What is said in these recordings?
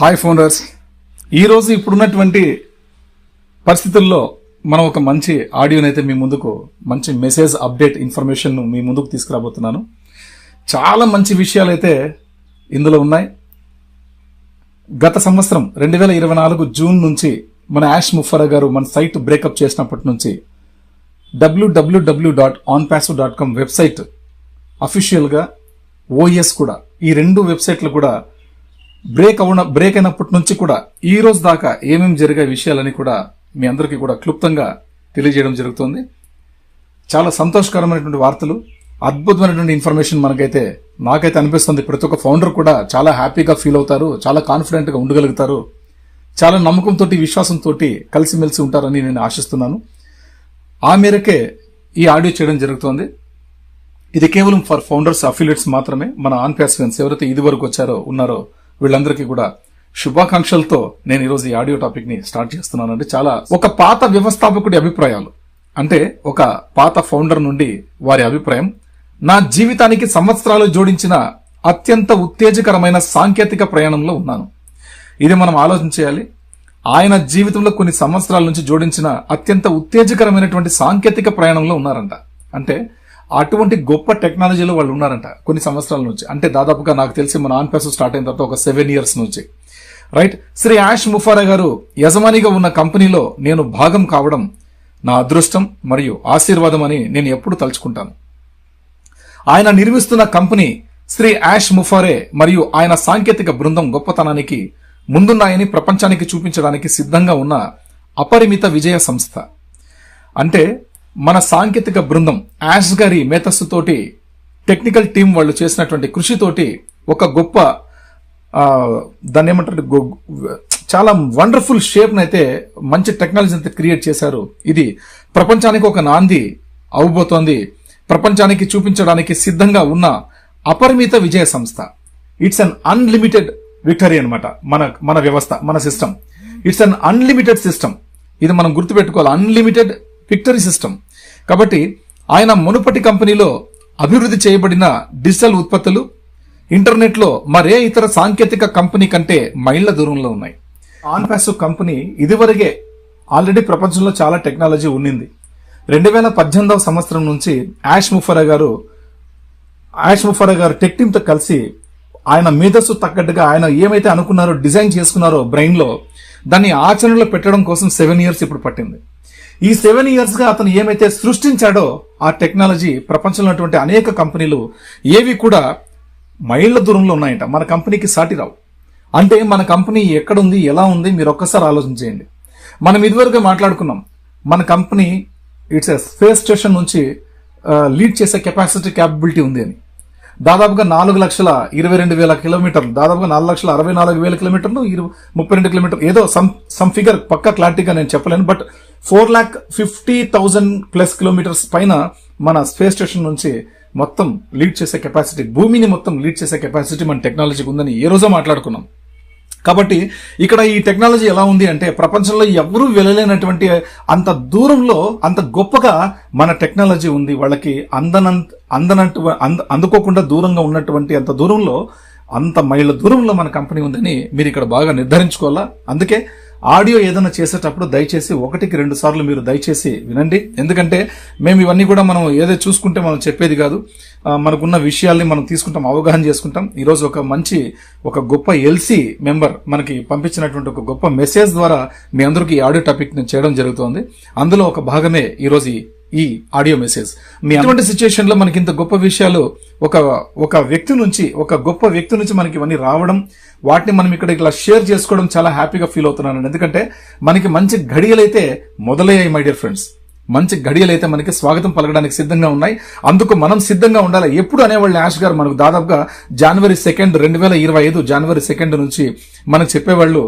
Hi ఫోనర్స్ ఈరోజు ఇప్పుడున్నటువంటి పరిస్థితుల్లో మనం ఒక మంచి ఆడియోని అయితే మీ ముందుకు మంచి మెసేజ్ అప్డేట్ ఇన్ఫర్మేషన్ను మీ ముందుకు తీసుకురాబోతున్నాను. చాలా మంచి విషయాలు అయితే ఇందులో ఉన్నాయి. గత సంవత్సరం రెండు వేల ఇరవై నాలుగు జూన్ నుంచి మన యాష్ ముఫరా గారు మన సైట్ బ్రేకప్ చేసినప్పటి నుంచి W W W dot on dot com website అఫీషియల్గా ఓఎస్ కూడా ఈ రెండు వెబ్సైట్లు కూడా బ్రేక్ అవున బ్రేక్ అయినప్పటి నుంచి కూడా ఈ రోజు దాకా ఏమేమి జరిగే విషయాలని కూడా మీ అందరికీ కూడా క్లుప్తంగా తెలియజేయడం జరుగుతుంది. చాలా సంతోషకరమైనటువంటి వార్తలు అద్భుతమైనటువంటి ఇన్ఫర్మేషన్ మనకైతే నాకైతే అనిపిస్తుంది. ప్రతి ఒక్క ఫౌండర్ కూడా చాలా హ్యాపీగా ఫీల్ అవుతారు చాలా కాన్ఫిడెంట్గా ఉండగలుగుతారు. చాలా నమ్మకంతో విశ్వాసంతో కలిసిమెలిసి ఉంటారని నేను ఆశిస్తున్నాను. ఆ మేరకే ఈ ఆడియో చేయడం జరుగుతోంది. ఇది కేవలం ఫర్ ఫౌండర్స్ అఫిలియట్స్ మాత్రమే. మన ఆన్ ఫ్రెండ్స్ ఎవరైతే ఇది వరకు వచ్చారో ఉన్నారో వీళ్ళందరికీ కూడా శుభాకాంక్షలతో నేను ఈరోజు ఈ ఆడియో టాపిక్ని స్టార్ట్ చేస్తున్నానండి. చాలా ఒక పాత వ్యవస్థాపకుడి అభిప్రాయాలు. అంటే ఒక పాత ఫౌండర్ నుండి వారి అభిప్రాయం నా జీవితానికి సంవత్సరాలు జోడించిన అత్యంత ఉత్తేజకరమైన సాంకేతిక ప్రయాణంలో ఉన్నాను. ఇది మనం ఆలోచన చేయాలి. ఆయన జీవితంలో కొన్ని సంవత్సరాల నుంచి జోడించిన అత్యంత ఉత్తేజకరమైనటువంటి సాంకేతిక ప్రయాణంలో ఉన్నారంట. అంటే అటువంటి గొప్ప టెక్నాలజీలో వాళ్ళు ఉన్నారంట కొన్ని సంవత్సరాల నుంచి. అంటే దాదాపుగా నాకు తెలిసి మన ఆన్ పేస్ స్టార్ట్ అయిన తర్వాత ఒక సెవెన్ ఇయర్స్ నుంచి. Right Shri Ash Mufareh garu యజమానిగా ఉన్న కంపెనీలో నేను భాగం కావడం నా అదృష్టం మరియు ఆశీర్వాదం అని నేను ఎప్పుడు తలుచుకుంటాను. ఆయన నిర్మిస్తున్న కంపెనీ శ్రీ యాష్ ముఫారే మరియు ఆయన సాంకేతిక బృందం గొప్పతనానికి ముందున్నాయని ప్రపంచానికి చూపించడానికి సిద్ధంగా ఉన్న అపరిమిత విజయ సంస్థ. అంటే మన సాంకేతిక బృందం యాష్ గారి మేతస్సుతోటి టెక్నికల్ టీం వాళ్ళు చేసినటువంటి కృషితోటి ఒక గొప్ప దాన్ని ఏమంటారు గొ- చాలా వండర్ఫుల్ షేప్ అయితే మంచి టెక్నాలజీ అంతా క్రియేట్ చేశారు. ఇది ప్రపంచానికి ఒక నాంది అవ్వబోతోంది ప్రపంచానికి చూపించడానికి సిద్ధంగా ఉన్న అపరిమిత విజయ సంస్థ. ఇట్స్ అన్ అన్లిమిటెడ్ విక్టరీ అనమాట మన మన వ్యవస్థ మన system it's un unlimited system ఇది మనం గుర్తుపెట్టుకోవాలి. Unlimited victory system. కాబట్టి ఆయన మునుపటి కంపెనీలో అభివృద్ధి చేయబడిన డిజిటల్ ఉత్పత్తులు ఇంటర్నెట్లో మరే ఇతర సాంకేతిక కంపెనీ కంటే మైళ్ళ దూరంలో ఉన్నాయి. ఆన్పాసివ్ కంపెనీ ఇదివరకే ఆల్రెడీ ప్రపంచంలో చాలా టెక్నాలజీ ఉన్నింది. రెండు వేల పద్దెనిమిదవ సంవత్సరం నుంచి యాష్ ముఫరా గారు యాష్ ముఫరా గారు టెక్ టీమ్తో కలిసి ఆయన మేధస్సు తగ్గట్టుగా ఆయన ఏమైతే అనుకున్నారో డిజైన్ చేసుకున్నారో బ్రెయిన్లో దాన్ని ఆచరణలో పెట్టడం కోసం సెవెన్ ఇయర్స్ ఇప్పుడు పట్టింది. ఈ సెవెన్ ఇయర్స్గా అతను ఏమైతే సృష్టించాడో ఆ టెక్నాలజీ ప్రపంచంలో ఉన్నటువంటి అనేక కంపెనీలు ఏవి కూడా మైళ్ళ దూరంలో ఉన్నాయంట. మన కంపెనీకి సాటి రావు. అంటే మన కంపెనీ ఎక్కడ ఉంది ఎలా ఉంది మీరు ఒక్కసారి ఆలోచన చేయండి. మనం ఇదివరకు మాట్లాడుకున్నాం. మన కంపెనీ ఇట్స్ స్పేస్ స్టేషన్ నుంచి లీడ్ చేసే కెపాసిటీ క్యాపబిలిటీ ఉంది అని. దాదాపుగా నాలుగు లక్షల ఇరవై రెండు వేల కిలోమీటర్లు దాదాపుగా నాలుగు లక్షల అరవై నాలుగు వేల కిలోమీటర్లు ఇరు ముప్పై రెండు కిలోమీటర్లు ఏదో సమ్ సమ్ ఫిగర్ పక్క క్లారిటీగా నేను చెప్పలేను but four lakh fifty thousand plus kilometres పైన మన స్పేస్ స్టేషన్ నుంచి మొత్తం లీడ్ చేసే కెపాసిటీ భూమిని మొత్తం లీడ్ చేసే కెపాసిటీ మన టెక్నాలజీకి ఉందని ఏ రోజో మాట్లాడుకున్నాం. కాబట్టి ఇక్కడ ఈ టెక్నాలజీ ఎలా ఉంది అంటే ప్రపంచంలో ఎవరూ వెళ్ళలేనటువంటి అంత దూరంలో అంత గొప్పగా మన టెక్నాలజీ ఉంది. వాళ్ళకి అందనంత అందనటు అంద అందుకోకుండా దూరంగా ఉన్నటువంటి అంత దూరంలో అంత మైళ్ళ దూరంలో మన కంపెనీ ఉందని మీరు ఇక్కడ బాగా నిర్ధారించుకోవాలా? అందుకే ఆడియో ఏదైనా చేసేటప్పుడు దయచేసి ఒకటికి రెండు సార్లు మీరు దయచేసి వినండి. ఎందుకంటే మేము ఇవన్నీ కూడా మనం ఏదో చూసుకుంటే మనం చెప్పేది కాదు. మనకున్న విషయాల్ని మనం తీసుకుంటాం అవగాహన చేసుకుంటాం. ఈ రోజు ఒక మంచి ఒక గొప్ప ఎల్సీ మెంబర్ మనకి పంపించినటువంటి ఒక గొప్ప మెసేజ్ ద్వారా మీ అందరికీ ఈ ఆడియో టాపిక్ చేయడం జరుగుతోంది. అందులో ఒక భాగమే ఈ రోజు ఈ- ఆడియో మెసేజ్. మీ అటువంటి సిచ్యుయేషన్లో మనకి ఇంత గొప్ప విషయాలు ఒక ఒక వ్యక్తి నుంచి ఒక గొప్ప వ్యక్తి నుంచి మనకి ఇవన్నీ రావడం వాటిని మనం ఇక్కడ ఇట్లా షేర్ చేసుకోవడం చాలా హ్యాపీగా ఫీల్ అవుతున్నాను ఎందుకంటే మనకి మంచి ఘడియలైతే మొదలయ్యాయి మై డియర్ ఫ్రెండ్స్. మంచి ఘడియలైతే మనకి స్వాగతం పలకడానికి సిద్ధంగా ఉన్నాయి. అందుకు మనం సిద్ధంగా ఉండాలి. ఎప్పుడు అనేవాళ్ళు యాష్ గారు మనకు దాదాపుగా జనవరి సెకండ్ రెండు వేల ఇరవై ఐదు జనవరి సెకండ్ నుంచి మనకు చెప్పేవాళ్ళు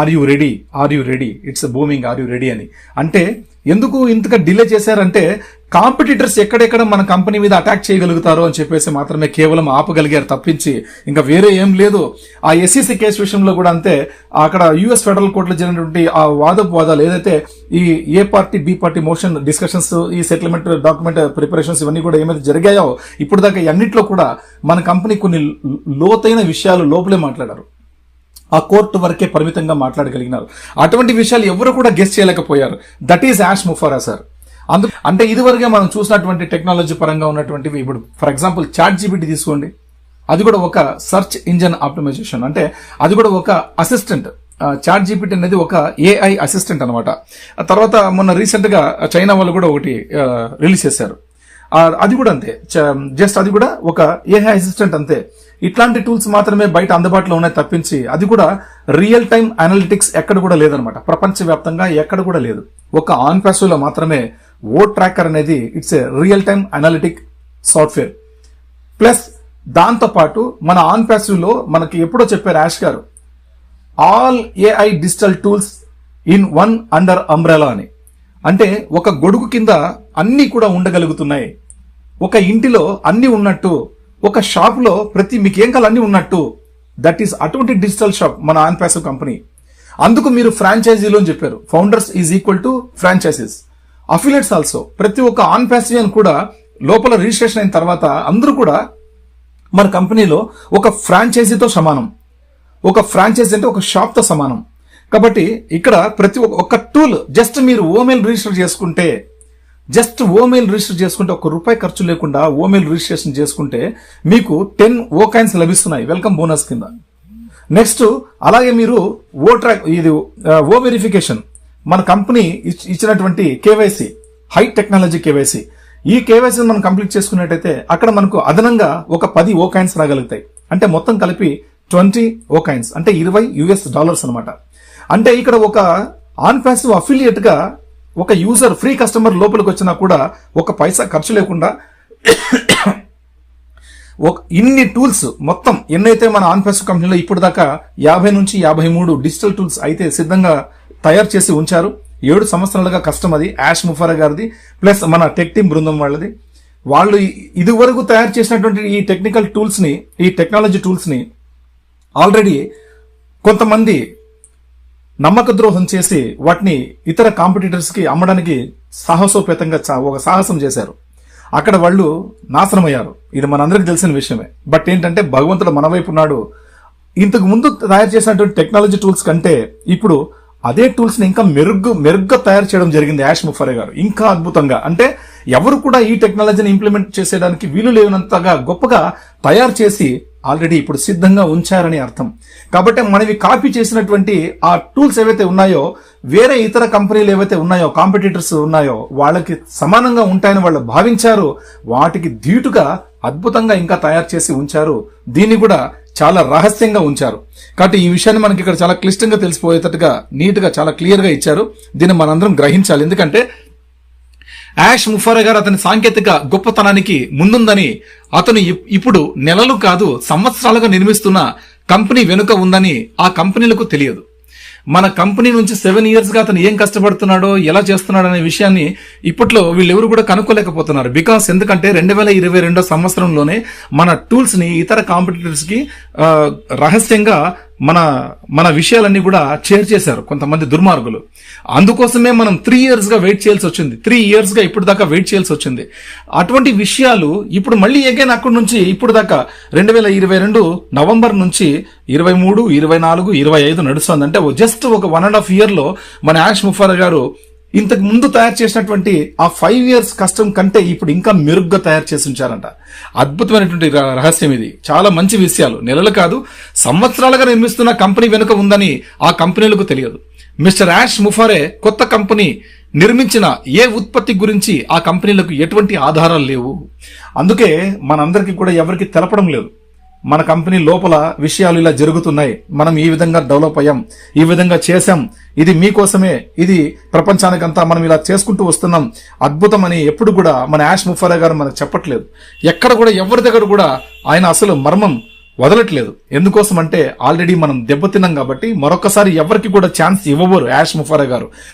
are you ready are you ready it's booming are you ready అని. అంటే ఎందుకు ఇంతగా డిలే చేశారంటే కాంపిటీటర్స్ ఎక్కడెక్కడ మన కంపెనీ మీద అటాక్ చేయగలుగుతారో అని చెప్పేసి మాత్రమే కేవలం ఆపగలిగారు తప్పించి. ఇంకా వేరే ఏం లేదు. ఆ ఎస్సీసీ కేసు విషయంలో కూడా అంతే. అక్కడ యుఎస్ ఫెడరల్ కోర్టులో జరిగినటువంటి ఆ వాదపు వాదాలు ఏదైతే ఈ A party B party motion discussions ఈ సెటిల్మెంట్ డాక్యుమెంట్ ప్రిపరేషన్స్ ఇవన్నీ కూడా ఏమైతే జరిగాయో ఇప్పుడు దాకా అన్నింటిలో కూడా మన కంపెనీ కొన్ని లోతైన విషయాలు లోపలే మాట్లాడారు. ఆ కోర్టు వరకే పరిమితంగా మాట్లాడగలిగినారు. అటువంటి విషయాలు ఎవరు కూడా గెస్ట్ చేయలేకపోయారు. That is Ash Mufareh sir అందు అంటే ఇదివరకే మనం చూసినటువంటి టెక్నాలజీ పరంగా ఉన్నటువంటివి ఇప్పుడు ఫర్ ఎగ్జాంపుల్ చాట్ జీబీటీ తీసుకోండి. అది కూడా ఒక సర్చ్ ఇంజన్ ఆప్టిమైజేషన్ అంటే అది కూడా ఒక అసిస్టెంట్ చాట్ జీపీటీ అనేది ఒక ఏఐ అసిస్టెంట్ అనమాట తర్వాత మొన్న రీసెంట్గా చైనా వాళ్ళు కూడా ఒకటి రిలీజ్ చేశారు. అది కూడా అంతే. జస్ట్ అది కూడా ఒక ఏఐ అసిస్టెంట్ అంతే. ఇట్లాంటి టూల్స్ మాత్రమే బయట అందుబాటులో ఉన్నాయి తప్పించి అది కూడా రియల్ టైం అనలిటిక్స్ ఎక్కడ కూడా లేదనమాట ప్రపంచవ్యాప్తంగా ఎక్కడ కూడా లేదు. ఒక ఆన్ ప్యాసోలో మాత్రమే ఓ ట్రాకర్ అనేది it's a real time analytic software plus దాంతోపాటు మన ఆన్ ప్యాసివ్లో మనకి ఎప్పుడో చెప్పారు Ash garu all AI digital tools in one under umbrella అని. అంటే ఒక గొడుగు కింద అన్ని కూడా ఉండగలుగుతున్నాయి. ఒక ఇంటిలో అన్ని ఉన్నట్టు ఒక షాప్లో ప్రతి మీకు ఏం కావాలి అన్ని ఉన్నట్టు. దట్ ఈస్ అటువంటి డిజిటల్ షాప్ మన ఆన్ ప్యాసివ్ కంపెనీ అందుకు మీరు ఫ్రాంచైజీలో అని చెప్పారు. Founders is equal to franchisees affiliates also ప్రతి ఒక్క ఆన్ ప్యాసివ్ కూడా లోపల రిజిస్ట్రేషన్ అయిన తర్వాత అందరూ కూడా మన కంపెనీలో ఒక ఫ్రాంచైజీతో సమానం. ఒక ఫ్రాంచైజీ అంటే ఒక షాప్తో సమానం. కాబట్టి ఇక్కడ ప్రతి ఒక్క- టూల్ జస్ట్ మీరు ఓమెయిల్ రిజిస్టర్ చేసుకుంటే జస్ట్ ఓమెయిల్ రిజిస్టర్ చేసుకుంటే ఒక రూపాయి ఖర్చు లేకుండా ఓమెయిల్ రిజిస్ట్రేషన్ చేసుకుంటే మీకు టెన్ ఓ కాయిన్స్ లభిస్తున్నాయి. వెల్కమ్ బోనస్ కింద. నెక్స్ట్ అలాగే మీరు ఓ ట్రాక్ ఇది ఓ వెరిఫికేషన్. మన కంపెనీ ఇచ్చినటువంటి కేవైసీ హై టెక్నాలజీ కేవైసీ. ఈ కేవైసీని మనం కంప్లీట్ చేసుకున్నట్టయితే అక్కడ మనకు అదనంగా ఒక పది ఓ కాయిన్స్ రాగలుగుతాయి. అంటే మొత్తం కలిపి ట్వంటీ ఓ కాయిన్స్ అంటే ఇరవై యుఎస్ డాలర్స్ అనమాట అంటే ఇక్కడ ఒక ఆన్ ప్యాసివ్ అఫిలియేట్గా ఒక యూజర్ ఫ్రీ కస్టమర్ లోపలికి వచ్చినా కూడా ఒక పైసా ఖర్చు లేకుండా ఒక ఇన్ని టూల్స్ మొత్తం ఎన్నైతే మన ఆన్ఫెస్ కంపెనీలో ఇప్పుడు దాకా యాభై నుంచి యాభై మూడు డిజిటల్ టూల్స్ అయితే సిద్ధంగా తయారు చేసి ఉంచారు. ఏడు సంవత్సరాలుగా కష్టం అది. యాష్ ముఫారా గారిది. ప్లస్ మన టెక్ టీమ్ బృందం వాళ్ళది. వాళ్ళు ఇది ఇదివరకు తయారు చేసినటువంటి ఈ టెక్నికల్ టూల్స్ని ఈ టెక్నాలజీ టూల్స్ని ఆల్రెడీ కొంతమంది నమ్మక ద్రోహం చేసి వాటిని ఇతర కాంపిటీటర్స్కి అమ్మడానికి సాహసోపేతంగా చా- ఒక సాహసం చేశారు. అక్కడ వాళ్ళు నాశనమయ్యారు. ఇది మనందరికి తెలిసిన విషయమే. బట్ ఏంటంటే భగవంతుడు మన వైపు ఉన్నాడు. ఇంతకు ముందు తయారు చేసినటువంటి టెక్నాలజీ టూల్స్ కంటే ఇప్పుడు అదే టూల్స్ని ఇంకా మెరుగ్గు మెరుగ్గా తయారు చేయడం జరిగింది యాష్ ముఫరే గారు. ఇంకా అద్భుతంగా. అంటే ఎవరు కూడా ఈ టెక్నాలజీని ఇంప్లిమెంట్ చేసేయడానికి వీలు లేనంతగా గొప్పగా తయారు చేసి ఆల్రెడీ ఇప్పుడు సిద్ధంగా ఉంచారని అర్థం. కాబట్టి మనవి కాపీ చేసినటువంటి ఆ టూల్స్ ఏవైతే ఉన్నాయో వేరే ఇతర కంపెనీలు ఏవైతే ఉన్నాయో కాంపిటీటర్స్ ఉన్నాయో వాళ్ళకి సమానంగా ఉంటాయని వాళ్ళు భావించారు వాటికి ధీటుగా అద్భుతంగా ఇంకా తయారు చేసి ఉంచారు. దీన్ని కూడా చాలా రహస్యంగా ఉంచారు. కాబట్టి ఈ విషయాన్ని మనకి ఇక్కడ చాలా క్లిష్టంగా తెలిసిపోయేటట్టుగా నీట్గా చాలా క్లియర్గా ఇచ్చారు. దీన్ని మనందరం గ్రహించాలి. ఎందుకంటే యాష్ ముఫారా గారు అతని సాంకేతిక గొప్పతనానికి ముందుందని అతను ఇప్- ఇప్పుడు నెలలు కాదు సంవత్సరాలుగా నిర్మిస్తున్న కంపెనీ వెనుక ఉందని ఆ కంపెనీలకు తెలియదు. మన కంపెనీ నుంచి సెవెన్ ఇయర్స్గా అతను ఏం కష్టపడుతున్నాడో ఎలా చేస్తున్నాడో అనే విషయాన్ని ఇప్పట్లో వీళ్ళెవరు కూడా కనుక్కోలేకపోతున్నారు. బికాస్ ఎందుకంటే రెండు వేల ఇరవై రెండో సంవత్సరంలోనే మన టూల్స్ని ఇతర కాంపిటీటర్స్కి రహస్యంగా మన మన విషయాలన్నీ కూడా షేర్ చేశారు కొంతమంది దుర్మార్గులు. అందుకోసమే మనం త్రీ ఇయర్స్గా వెయిట్ చేయాల్సి వచ్చింది. త్రీ ఇయర్స్గా ఇప్పుడు దాకా వెయిట్ చేయాల్సి వచ్చింది. అటువంటి విషయాలు ఇప్పుడు మళ్ళీ అగైన్ అక్కడి నుంచి ఇప్పుడు దాకా రెండు వేల ఇరవై రెండు నవంబర్ నుంచి ఇరవై మూడు ఇరవై నాలుగు ఇరవై ఐదు నడుస్తుంది. అంటే జస్ట్ ఒక వన్ అండ్ హాఫ్ ఇయర్లో మన యాష్ ముఫారా గారు ఇంతకు ముందు తయారు చేసినటువంటి ఆ ఫైవ్ ఇయర్స్ కష్టం కంటే ఇప్పుడు ఇంకా మెరుగ్గా తయారు చేసి ఉంచారంట. అద్భుతమైనటువంటి రహస్యం ఇది. చాలా మంచి విషయాలు. నెలలు కాదు సంవత్సరాలుగా నిర్మిస్తున్న కంపెనీ వెనుక ఉందని ఆ కంపెనీలకు తెలియదు. మిస్టర్ యాష్ ముఫారే కొత్త కంపెనీ నిర్మించిన ఏ ఉత్పత్తి గురించి ఆ కంపెనీలకు ఎటువంటి ఆధారాలు లేవు. అందుకే మనందరికీ కూడా ఎవరికి తెలపడం లేదు. మన కంపెనీ లోపల విషయాలు ఇలా జరుగుతున్నాయి. మనం ఈ విధంగా డెవలప్ అయ్యాం. ఈ విధంగా చేశాం. ఇది మీకోసమే. ఇది ప్రపంచానికంతా మనం ఇలా చేసుకుంటూ వస్తున్నాం. అద్భుతం అని ఎప్పుడు కూడా మన యాష్ ముఫారా గారు మనకు చెప్పట్లేదు. ఎక్కడ కూడా ఎవరి దగ్గర కూడా ఆయన అసలు మర్మం వదలట్లేదు. ఎందుకోసం అంటే ఆల్రెడీ మనం దెబ్బతిన్నాం కాబట్టి మరొకసారి ఎవరికి కూడా ఛాన్స్ ఇవ్వబోరు యాష్ ముఫారా గారు.